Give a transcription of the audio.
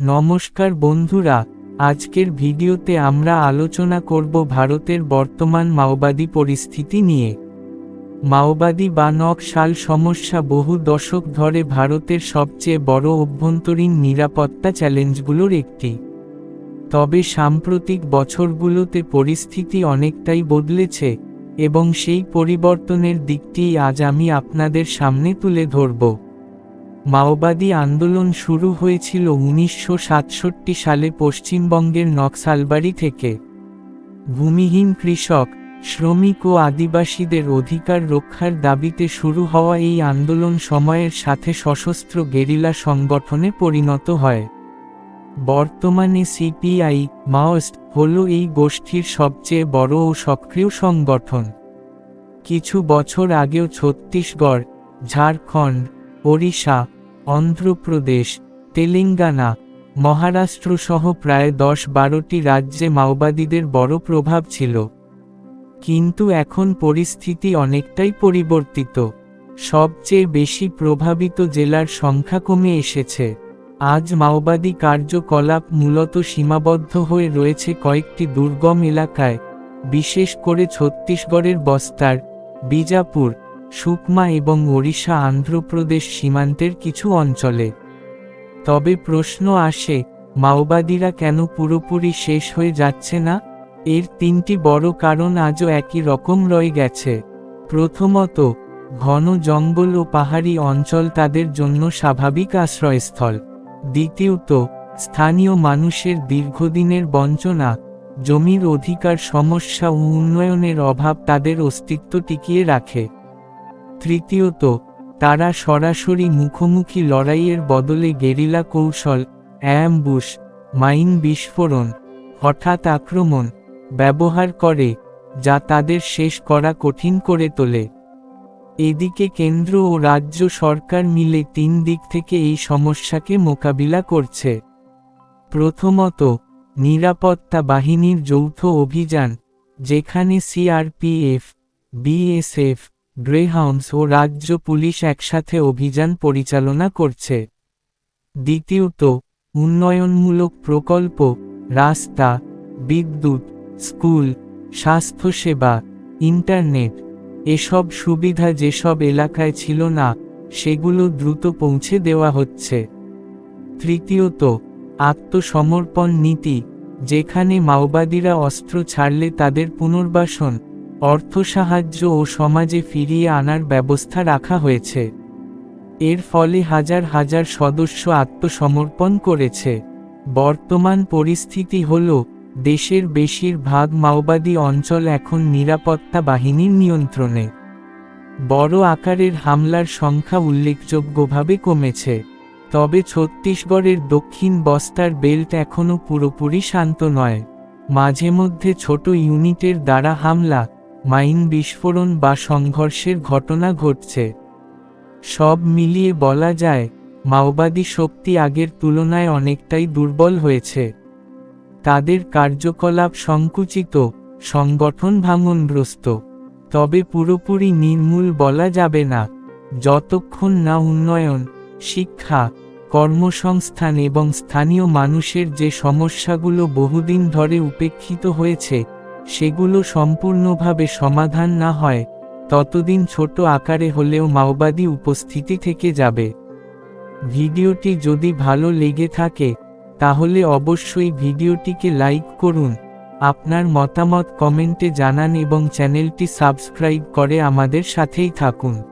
নমস্কার বন্ধুরা, আজকের ভিডিওতে আমরা আলোচনা করব ভারতের বর্তমান মাওবাদী পরিস্থিতি নিয়ে। মাওবাদী বা নকশাল সমস্যা বহু দশক ধরে ভারতের সবচেয়ে বড় অভ্যন্তরীণ নিরাপত্তা চ্যালেঞ্জগুলোর একটি। তবে সাম্প্রতিক বছরগুলোতে পরিস্থিতি অনেকটাই বদলেছে, এবং সেই পরিবর্তনের দিকটিই আজ আমি আপনাদের সামনে তুলে ধরব। মাওবাদী আন্দোলন শুরু হয়েছিল উনিশশো সাতষট্টি সালে পশ্চিমবঙ্গের নকশালবাড়ি থেকে। ভূমিহীন কৃষক, শ্রমিক ও আদিবাসীদের অধিকার রক্ষার দাবিতে শুরু হওয়া এই আন্দোলন সময়ের সাথে সশস্ত্র গেরিলা সংগঠনে পরিণত হয়। বর্তমানে সিপিআই, মাওস্ট হল এই গোষ্ঠীর সবচেয়ে বড় ও সক্রিয় সংগঠন। কিছু বছর আগেও ছত্তিশগড়, ঝাড়খণ্ড ওড়িশা, অন্ধ্রপ্রদেশ, তেলেঙ্গানা মহারাষ্ট্র সহ প্রায় দশ বারোটি রাজ্যে মাওবাদীদের বড় প্রভাব ছিল। কিন্তু এখন পরিস্থিতি অনেকটাই পরিবর্তিত। সবচেয়ে বেশি প্রভাবিত জেলার সংখ্যা কমে এসেছে। আজ মাওবাদী কার্যকলাপ মূলত সীমাবদ্ধ হয়ে রয়েছে কয়েকটি দুর্গম এলাকায়, বিশেষ করে ছত্তিশগড়ের বস্তার, বিজাপুর সুকমা এবং ওড়িশা আন্ধ্রপ্রদেশ সীমান্তের কিছু অঞ্চলে। তবে প্রশ্ন আসে, মাওবাদীরা কেন পুরোপুরি শেষ হয়ে যাচ্ছে না? এর তিনটি বড় কারণ আজও একই রকম রয়ে গেছে। প্রথমত, ঘন জঙ্গল ও পাহাড়ি অঞ্চল তাদের জন্য স্বাভাবিক আশ্রয়স্থল। দ্বিতীয়ত, স্থানীয় মানুষের দীর্ঘদিনের বঞ্চনা, জমির অধিকার সমস্যা ও উন্নয়নের অভাব তাদের অস্তিত্ব টিকিয়ে রাখে। তৃতীয়ত, তারা সরাসরি মুখোমুখি লড়াইয়ের বদলে গেরিলা কৌশল, অ্যাম্বুশ, মাইন বিস্ফোরণ, হঠাৎ আক্রমণ, ব্যবহার করে, যা তাদের শেষ করা কঠিন করে তোলে। এদিকে কেন্দ্র ও রাজ্য সরকার মিলে তিন দিক থেকে এই সমস্যাকে মোকাবিলা করছে। প্রথমত, নিরাপত্তা বাহিনীর যৌথ অভিযান, যেখানে সিআরপিএফ, বিএসএফ গ্রেহাউন্ডস ও রাজ্য পুলিশ একসাথে অভিযান পরিচালনা করছে। দ্বিতীয়ত, উন্নয়নমূলক প্রকল্প, রাস্তা, বিদ্যুৎ, স্কুল, স্বাস্থ্যসেবা, ইন্টারনেট, এসব সুবিধা যেসব এলাকায় ছিল না, সেগুলো দ্রুত পৌঁছে দেওয়া হচ্ছে। তৃতীয়ত, আত্মসমর্পণ নীতি, যেখানে মাওবাদীরা অস্ত্র ছাড়লে তাদের পুনর্বাসন অর্থ সাহায্য ও সমাজে ফিরিয়ে আনার ব্যবস্থা রাখা হয়েছে। এর ফলে হাজার হাজার সদস্য আত্মসমর্পণ করেছে। বর্তমান পরিস্থিতি হল, দেশের বেশিরভাগ মাওবাদী অঞ্চল এখন নিরাপত্তা বাহিনীর নিয়ন্ত্রণে। বড় আকারের হামলার সংখ্যা উল্লেখযোগ্যভাবে কমেছে। তবে ছত্তিশগড়ের দক্ষিণ বস্তার বেল্ট এখনও পুরোপুরি শান্ত নয়। মাঝে মধ্যে ছোট ইউনিটের দ্বারা হামলা মাইন বিস্ফোরণ বা সংঘর্ষের ঘটনা ঘটছে। সব মিলিয়ে বলা যায়, মাওবাদী শক্তি আগের তুলনায় অনেকটাই দুর্বল হয়েছে। তাদের কার্যকলাপ সংকুচিত, সংগঠন ভাঙনগ্রস্ত। তবে পুরোপুরি নির্মূল বলা যাবে না। যতক্ষণ না উন্নয়ন, শিক্ষা, কর্মসংস্থান এবং স্থানীয় মানুষের যে সমস্যাগুলো বহুদিন ধরে উপেক্ষিত হয়েছে সেগুলো সম্পূর্ণভাবে সমাধান না হয়, ততদিন ছোট আকারে হলেও মাওবাদী উপস্থিতি থেকে যাবে। ভিডিওটি যদি ভালো লেগে থাকে, তাহলে অবশ্যই ভিডিওটিকে লাইক করুন। আপনার মতামত কমেন্টে জানান এবং চ্যানেলটি সাবস্ক্রাইব করে আমাদের সাথেই থাকুন।